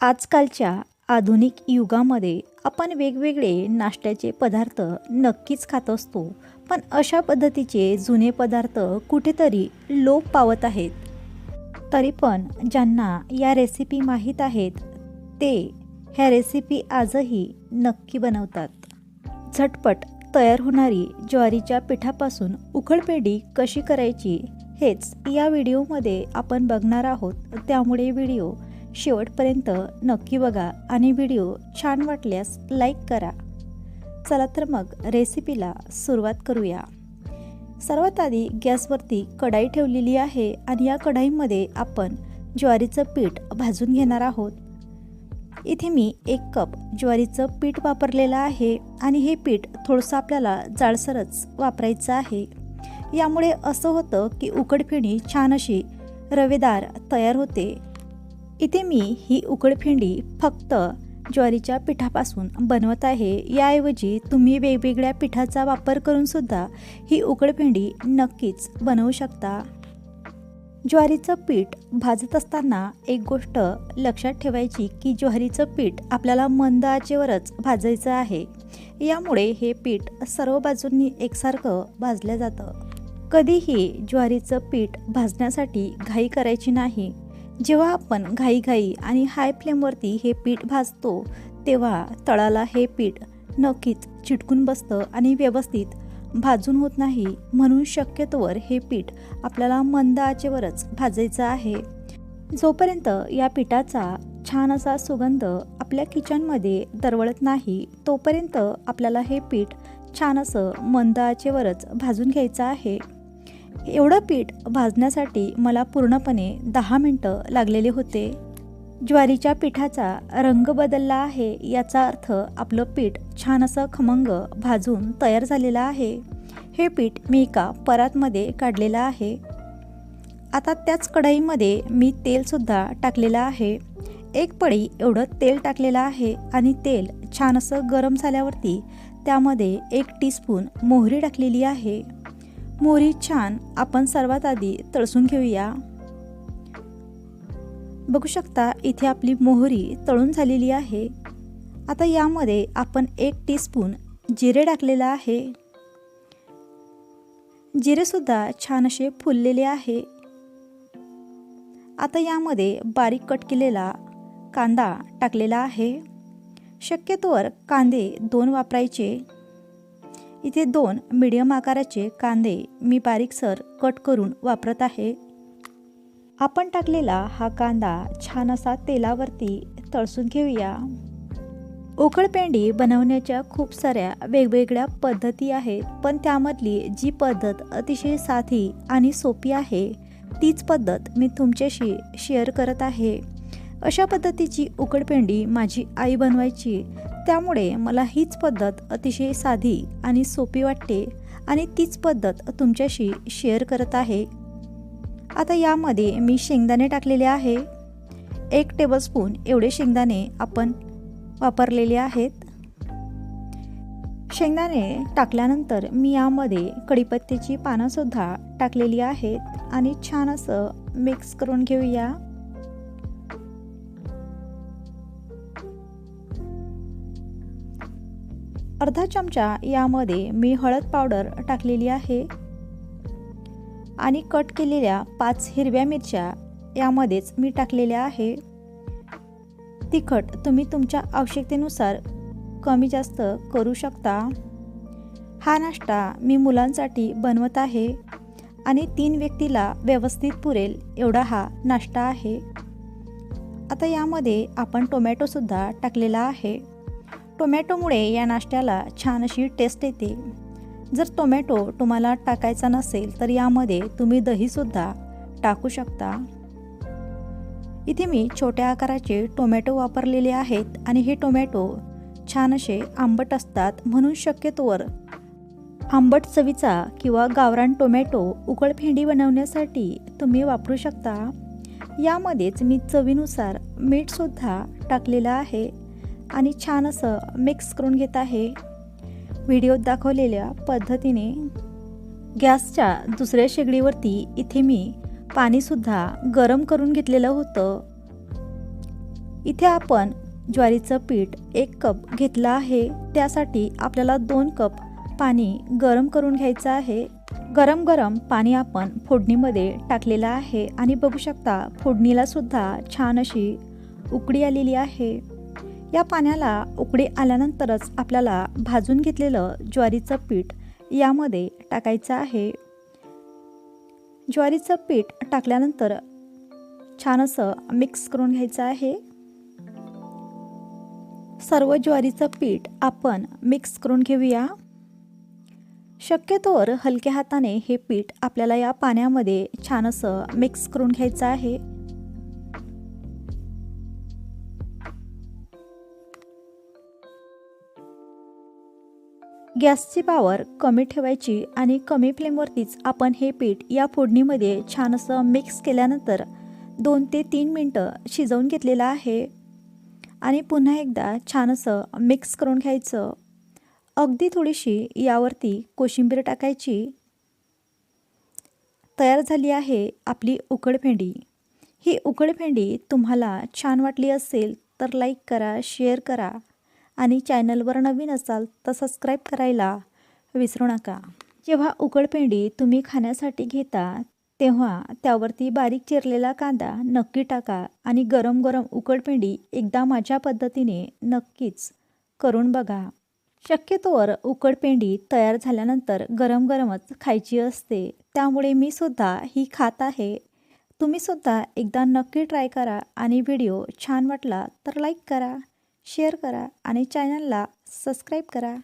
आजकालच्या आधुनिक युगामध्ये आपण वेगवेगळे नाश्त्याचे पदार्थ नक्कीच खात असतो पण अशा पद्धतीचे जुने पदार्थ कुठेतरी लोप पावत आहेत. तरी पण ज्यांना या रेसिपी माहीत आहेत ते ह्या रेसिपी आजही नक्की बनवतात. झटपट तयार होणारी ज्वारीच्या पिठापासून उखळपेंडी कशी करायची हेच या व्हिडिओमध्ये आपण बघणार आहोत. त्यामुळे व्हिडिओ शेवटपर्यंत नक्की बघा आणि व्हिडिओ छान वाटल्यास लाईक करा. चला तर मग रेसिपीला सुरुवात करूया. सर्वात आधी गॅसवरती कढाई ठेवलेली आहे आणि या कढाईमध्ये आपण ज्वारीचं पीठ भाजून घेणार आहोत. इथे मी एक कप ज्वारीचं पीठ वापरलेलं आहे आणि हे पीठ थोडंसं आपल्याला जाडसरच वापरायचं आहे. यामुळे असं होतं की उकडफेणी छान अशी रवेदार तयार होते. इथे मी ही उकडफेंडी फक्त ज्वारीच्या पिठापासून बनवत आहे. याऐवजी तुम्ही वेगवेगळ्या पिठाचा वापर करूनसुद्धा ही उकडफेंडी नक्कीच बनवू शकता. ज्वारीचं पीठ भाजत असताना एक गोष्ट लक्षात ठेवायची की ज्वारीचं पीठ आपल्याला मंद आचेवरच भाजायचं आहे. यामुळे हे पीठ सर्व बाजूंनी एकसारखं भाजलं जातं. कधीही ज्वारीचं पीठ भाजण्यासाठी घाई करायची नाही. जेव्हा आपण घाईघाई आणि हाय फ्लेमवरती हे पीठ भाजतो तेव्हा तळाला हे पीठ नक्कीच चिटकून बसतं आणि व्यवस्थित भाजून होत नाही. म्हणून शक्यतोवर हे पीठ आपल्याला मंद आचेवरच भाजायचं आहे. जोपर्यंत या पिठाचा छान असा सुगंध आपल्या किचनमध्ये दरवळत नाही तोपर्यंत आपल्याला हे पीठ छान असं मंद आचेवरच भाजून घ्यायचं आहे. एवढं पीठ भाजण्यासाठी मला पूर्णपणे दहा मिनटं लागलेले होते. ज्वारीच्या पिठाचा रंग बदलला आहे याचा अर्थ आपलं पीठ छान असं खमंग भाजून तयार झालेलं आहे. हे पीठ मी एका परातमध्ये काढलेलं आहे. आता त्याच कढईमध्ये मी तेलसुद्धा टाकलेलं आहे. एक पळी एवढं तेल टाकलेलं आहे आणि तेल छान असं गरम झाल्यावरती त्यामध्ये एक टीस्पून मोहरी टाकलेली आहे. मोहरी छान. आपण सर्वात आधी तळसून घेऊया. बघू शकता इथे आपली मोहरी तळून झालेली आहे. आता यामध्ये आपण एक टीस्पून जिरे टाकलेलं आहे. जिरेसुद्धा छान असे फुललेले आहे. आता यामध्ये बारीक कट केलेला कांदा टाकलेला आहे. शक्यतोवर कांदे दोन वापरायचे. इथे दोन मीडियम आकाराचे कांदे मी बारीकसर कट करून वापरत आहे. आपण टाकलेला हा कांदा छान असा तेलावरती तळसून घेऊया. उकळपेंडी बनवण्याच्या खूप साऱ्या वेगवेगळ्या पद्धती आहेत पण त्यामधली जी पद्धत अतिशय साधी आणि सोपी आहे तीच पद्धत मी तुमच्याशी शेअर करत आहे. अशा पद्धतीची उकडपेंडी माझी आई बनवायची. त्यामुळे मला हीच पद्धत अतिशय साधी आणि सोपी वाटते आणि तीच पद्धत तुमच्याशी शेअर करत आहे. आता यामध्ये मी शेंगदाणे टाकलेले आहे. एक टेबलस्पून एवढे शेंगदाणे आपण वापरलेले आहेत. शेंगदाणे टाकल्यानंतर मी यामध्ये कढीपत्त्याची पानंसुद्धा टाकलेली आहेत आणि छान असं मिक्स करून घेऊया. अर्धा चमचा यामध्ये मी हळद पावडर टाकलेली आहे. आणि कट केलेल्या पाच हिरव्या मिरच्या यामध्येच मी टाकलेल्या आहे. तिखट तुम्ही तुमच्या आवश्यकतेनुसार कमी जास्त करू शकता. हा नाश्ता मी मुलांसाठी बनवत आहे आणि तीन व्यक्तीला व्यवस्थित पुरेल एवढा हा नाश्ता आहे. आता यामध्ये आपण टोमॅटोसुद्धा टाकलेला आहे. टोमॅटोमुळे या नाश्त्याला छान अशी टेस्ट येते. जर टोमॅटो तुम्हाला टाकायचा नसेल तर यामध्ये तुम्ही दहीसुद्धा टाकू शकता. इथे मी छोट्या आकाराचे टोमॅटो वापरलेले आहेत आणि हे टोमॅटो छान असे आंबट असतात म्हणून शक्यतोवर आंबट चवीचा किंवा गावरान टोमॅटो उकळफेंडी बनवण्यासाठी तुम्ही वापरू शकता. यामध्येच मी चवीनुसार मीठसुद्धा टाकलेलं आहे. आणि छान असं मिक्स करून घेत आहे. व्हिडिओत दाखवलेल्या पद्धतीने गॅसच्या दुसऱ्या शेगडीवरती इथे मी पाणीसुद्धा गरम करून घेतलेलं होतं. इथे आपण ज्वारीचं पीठ एक कप घेतलं आहे. त्यासाठी आपल्याला दोन कप पाणी गरम करून घ्यायचं आहे. गरम गरम पाणी आपण फोडणीमध्ये टाकलेलं आहे. आणि बघू शकता फोडणीलासुद्धा छान अशी उकडी आलेली आहे. या पाण्याला उकडी आल्यानंतरच आपल्याला भाजून घेतलेलं ज्वारीचं पीठ यामध्ये टाकायचं आहे. ज्वारीचं पीठ टाकल्यानंतर छान असं मिक्स करून घ्यायचं आहे. सर्व ज्वारीचं पीठ आपण मिक्स करून घेऊया. शक्यतोवर हलक्या हाताने हे पीठ आपल्याला या पाण्यामध्ये छान असं मिक्स करून घ्यायचं आहे. गॅसची पावर कमी ठेवायची आणि कमी फ्लेमवरतीच आपण हे पीठ या फोडणीमध्ये छान असं मिक्स केल्यानंतर दोन ते तीन मिनटं शिजवून घेतलेलं आहे. आणि पुन्हा एकदा छान असं मिक्स करून घ्यायचं. अगदी थोडीशी यावरती कोशिंबीर टाकायची. तयार झाली आहे आपली उकडफेंडी ही उकडफेंडी तुम्हाला छान वाटली असेल तर लाईक करा शेअर करा. आणि चॅनलवर नवीन असाल तर सबस्क्राईब करायला विसरू नका. जेव्हा उकडपेंडी तुम्ही खाण्यासाठी घेता तेव्हा त्यावरती बारीक चिरलेला कांदा नक्की टाका आणि गरम गरम उकडपेंडी एकदा माझ्या पद्धतीने नक्कीच करून बघा. शक्यतोवर उकडपेंडी तयार झाल्यानंतर गरम गरमच खायची असते. त्यामुळे मी सुद्धा ही खात आहे. तुम्ही सुद्धा एकदा नक्की ट्राय करा आणि व्हिडिओ छान वाटला तर लाईक करा. शेअर करा आणि चॅनलला सबस्क्राईब करा.